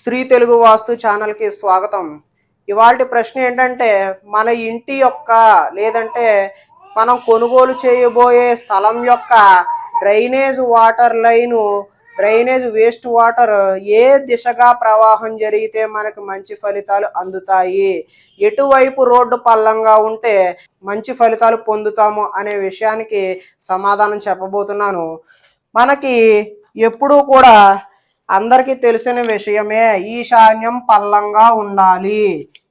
శ్రీ తెలుగు వాస్తు ఛానల్కి స్వాగతం. ఇవాళ ప్రశ్న ఏంటంటే మన ఇంటి యొక్క లేదంటే మనం కొనుగోలు చేయబోయే స్థలం యొక్క drainage water line drainage waste water ఏ దిశగా ప్రవాహం జరిగితే మనకి మంచి ఫలితాలు అందుతాయి? ఎటువైపు రోడ్డు పల్లంగా ఉంటే మంచి ఫలితాలు పొందుతాము అనే విషయానికి సమాధానం చెప్పబోతున్నాను. మనకి ఎప్పుడూ కూడా అందరికీ తెలిసిన విషయమే ఈశాన్యం పల్లంగా ఉండాలి.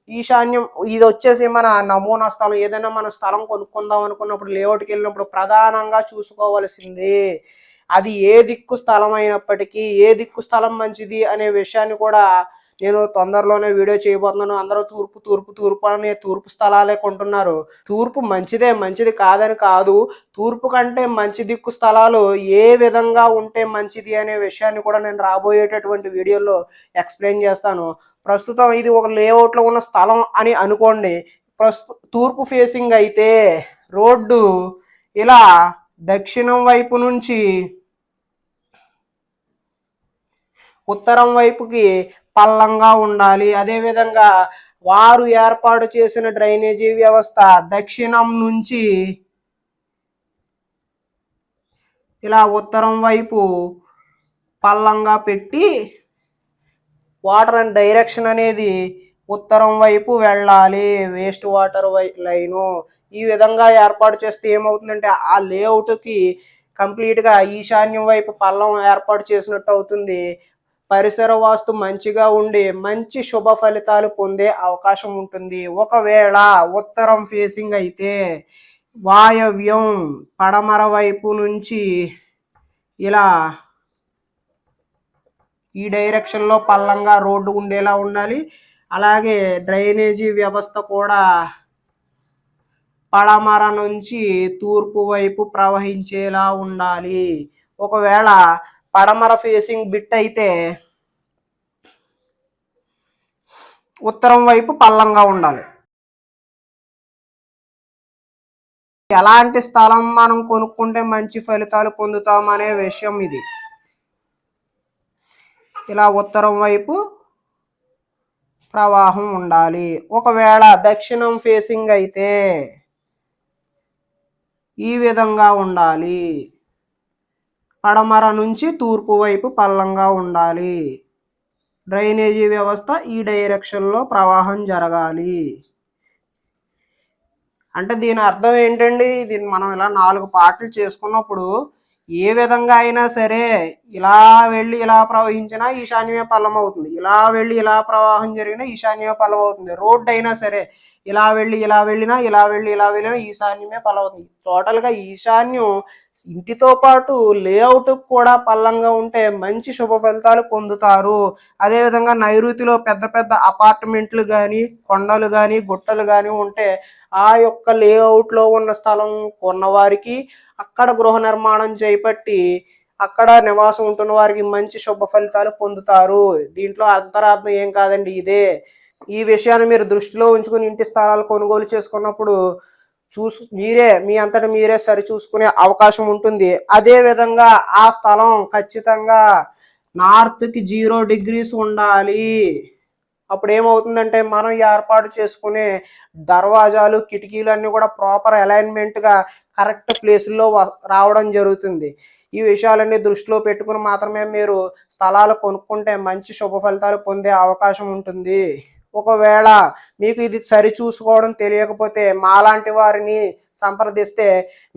ఈశాన్యం ఇది వచ్చేసి మన నమూనా స్థలం. ఏదైనా మన స్థలం కొనుక్కుందాం అనుకున్నప్పుడు లేఅవుట్కి వెళ్ళినప్పుడు ప్రధానంగా చూసుకోవలసింది అది ఏ దిక్కు స్థలం అయినప్పటికీ ఏ దిక్కు స్థలం మంచిది అనే విషయాన్ని కూడా నేను తొందరలోనే వీడియో చేయబోతున్నాను. అందరూ తూర్పు తూర్పు తూర్పు అని తూర్పు స్థలాలే కొంటున్నారు. తూర్పు మంచిదే మంచిది కాదని కాదు. తూర్పు కంటే మంచి దిక్కు స్థలాలు ఏ విధంగా ఉంటే మంచిది అనే విషయాన్ని కూడా నేను రాబోయేటటువంటి వీడియోలో ఎక్స్ప్లెయిన్ చేస్తాను. ప్రస్తుతం ఇది ఒక లేఅవుట్లో ఉన్న స్థలం అని అనుకోండి. ప్రస్తు తూర్పు ఫేసింగ్ అయితే రోడ్డు ఇలా దక్షిణం వైపు నుంచి ఉత్తరం వైపుకి పల్లంగా ఉండాలి. అదేవిధంగా వారు ఏర్పాటు చేసిన డ్రైనేజీ వ్యవస్థ దక్షిణం నుంచి ఇలా ఉత్తరం వైపు పల్లంగా పెట్టి వాటర్ అండ్ డైరెక్షన్ అనేది ఉత్తరం వైపు వెళ్ళాలి. Waste water Y line. ఈ విధంగా ఏర్పాటు చేస్తే ఏమవుతుందంటే ఆ లేఅవుట్కి కంప్లీట్గా ఈశాన్యం వైపు పల్లం ఏర్పాటు చేసినట్టు అవుతుంది. పరిసర వాస్తు మంచిగా ఉండి మంచి శుభ ఫలితాలు పొందే అవకాశం ఉంటుంది. ఒకవేళ ఉత్తరం ఫేసింగ్ అయితే వాయవ్యం పడమర వైపు నుంచి ఇలా ఈ డైరెక్షన్లో పల్లంగా రోడ్డు ఉండేలా ఉండాలి. అలాగే డ్రైనేజీ వ్యవస్థ కూడా పడమర నుంచి తూర్పు వైపు ప్రవహించేలా ఉండాలి. ఒకవేళ పడమర ఫేసింగ్ బిట్ అయితే ఉత్తరం వైపు పల్లంగా ఉండాలి. ఎలాంటి స్థలం మనం కొనుక్కుంటే మంచి ఫలితాలు పొందుతామనే విషయం ఇది. ఇలా ఉత్తరం వైపు ప్రవాహం ఉండాలి. ఒకవేళ దక్షిణం ఫేసింగ్ అయితే ఈ విధంగా ఉండాలి. పడమర నుంచి తూర్పు వైపు పల్లంగా ఉండాలి. డ్రైనేజీ వ్యవస్థ ఈ డైరెక్షన్లో ప్రవాహం జరగాలి. అంటే దీని అర్థం ఏంటండి? దీన్ని మనం ఇలా నాలుగు పార్ట్లు చేసుకున్నప్పుడు ఏ విధంగా అయినా సరే ఇలా వెళ్ళి ఇలా ప్రవహించినా ఈశాన్యమే పల్లం అవుతుంది. ఇలా వెళ్ళి ఇలా ప్రవాహం జరిగినా ఈశాన్యమే పల్లం అవుతుంది. రోడ్డు అయినా సరే ఇలా వెళ్ళి ఇలా వెళ్ళినా ఇలా వెళ్ళి ఇలా వెళ్ళినా ఈశాన్యమే పల్లం అవుతుంది. టోటల్గా ఈశాన్యం ఇంటితో పాటు లేఅవుట్ కూడా పల్లంగా ఉంటే మంచి శుభ ఫలితాలు పొందుతారు. అదేవిధంగా నైరుతిలో పెద్ద పెద్ద అపార్ట్మెంట్లు కానీ కొండలు కానీ గుట్టలు కానీ ఉంటే ఆ యొక్క లేఅవుట్లో ఉన్న స్థలం కొన్నవారికి అక్కడ గృహ నిర్మాణం చేపట్టి అక్కడ నివాసం ఉంటున్న వారికి మంచి శుభ ఫలితాలు పొందుతారు. దీంట్లో అంతరాత్మ ఏం కాదండి ఇదే. ఈ విషయాన్ని మీరు దృష్టిలో ఉంచుకుని ఇంటి స్థలాలు కొనుగోలు చేసుకున్నప్పుడు చూసు మీరే మీ అంతటా మీరే సరి చూసుకునే అవకాశం ఉంటుంది. అదే విధంగా ఆ స్థలం ఖచ్చితంగా నార్త్కి జీరో డిగ్రీస్ ఉండాలి. అప్పుడు ఏమవుతుందంటే మనం ఏర్పాటు చేసుకునే దర్వాజాలు కిటికీలు అన్నీ కూడా ప్రాపర్ అలైన్మెంట్గా కరెక్ట్ ప్లేసుల్లో రావడం జరుగుతుంది. ఈ విషయాలన్నీ దృష్టిలో పెట్టుకుని మాత్రమే మీరు స్థలాలు కొనుక్కుంటే మంచి శుభ ఫలితాలు పొందే అవకాశం ఉంటుంది. ఒకవేళ మీకు ఇది సరి చూసుకోవడం తెలియకపోతే మాలాంటి వారిని సంప్రదిస్తే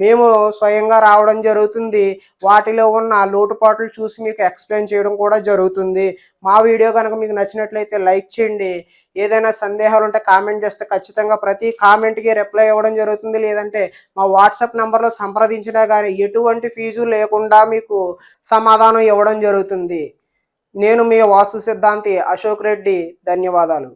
మేము స్వయంగా రావడం జరుగుతుంది. వాటిలో ఉన్న లోటుపాట్లు చూసి మీకు ఎక్స్ప్లెయిన్ చేయడం కూడా జరుగుతుంది. మా వీడియో కనుక మీకు నచ్చినట్లయితే లైక్ చేయండి. ఏదైనా సందేహాలు ఉంటే కామెంట్ చేస్తే ఖచ్చితంగా ప్రతి కామెంట్కి రిప్లై ఇవ్వడం జరుగుతుంది. లేదంటే మా వాట్సాప్ నెంబర్లో సంప్రదించినా కానీ ఎటువంటి ఫీజు లేకుండా మీకు సమాధానం ఇవ్వడం జరుగుతుంది. నేను మీ వాస్తు సిద్ధాంతి అశోక్ రెడ్డి. ధన్యవాదాలు.